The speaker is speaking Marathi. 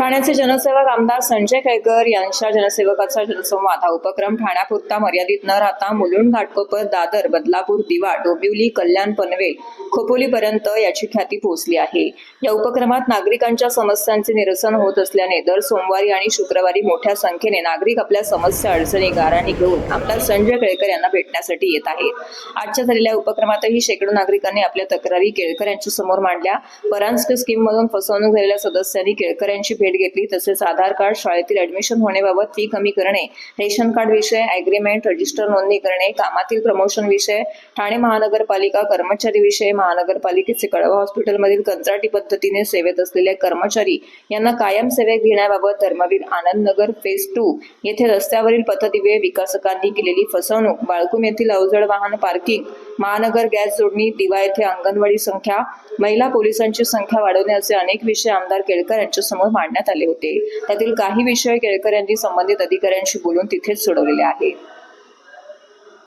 ठाण्याचे जनसेवक आमदार संजय केळकर यांच्या जनसेवकाचा जनसंवाद. हा उपक्रम ठाण्यापुरता मर्यादित न राहता मुलुंड घाटकोपर दादर बदलापूर दिवा डोंबिवली कल्याण पनवेल खोपोलीपर्यंत याची ख्याती पोहोचली आहे. या उपक्रमात नागरिकांच्या समस्यांचे निरसन होत असल्याने दर सोमवारी आणि शुक्रवारी मोठ्या संख्येने नागरिक आपल्या समस्या अडचणी गाराणी घेऊन आमदार संजय केळकर यांना भेटण्यासाठी येत आहेत. आजच्या झालेल्या उपक्रमातही शेकडो नागरिकांनी आपल्या तक्रारी केळकर यांच्या समोर मांडल्या. परांजपे स्कीम मधून फसवणूक झालेल्या सदस्यांनी केळकर यांची भेट घेतली. तसेच आधार कार्ड शाळेतील ऍडमिशन होण्याबाबत फी कमी करणे रेशन कार्ड विषय अग्रीमेंट रजिस्टर नोंदणी करणे कामातील प्रमोशन विषय ठाणे महानगरपालिका कर्मचारी विषय महानगरपालिकेचे कळवा हॉस्पिटलमधील कंत्राटी पद्धतीने सेवेत असलेले कर्मचारी यांना कायम सेवेत घेण्याबाबत धर्मवीर आनंद नगर फेज टू येथे रस्त्यावरील पथदिवे विकासकांनी केलेली फसवणूक बाळकूम येथील अवजड वाहन पार्किंग महानगर गॅस जोडणी दिवा येथे अंगणवाडी संख्या महिला पोलिसांची संख्या वाढवण्याचे अनेक विषय आमदार केळकर यांच्या समोर मांडण्यात आले होते. त्यातील काही विषय केळकर यांनी संबंधित अधिकाऱ्यांशी बोलून तिथेच सोडवलेले आहेत.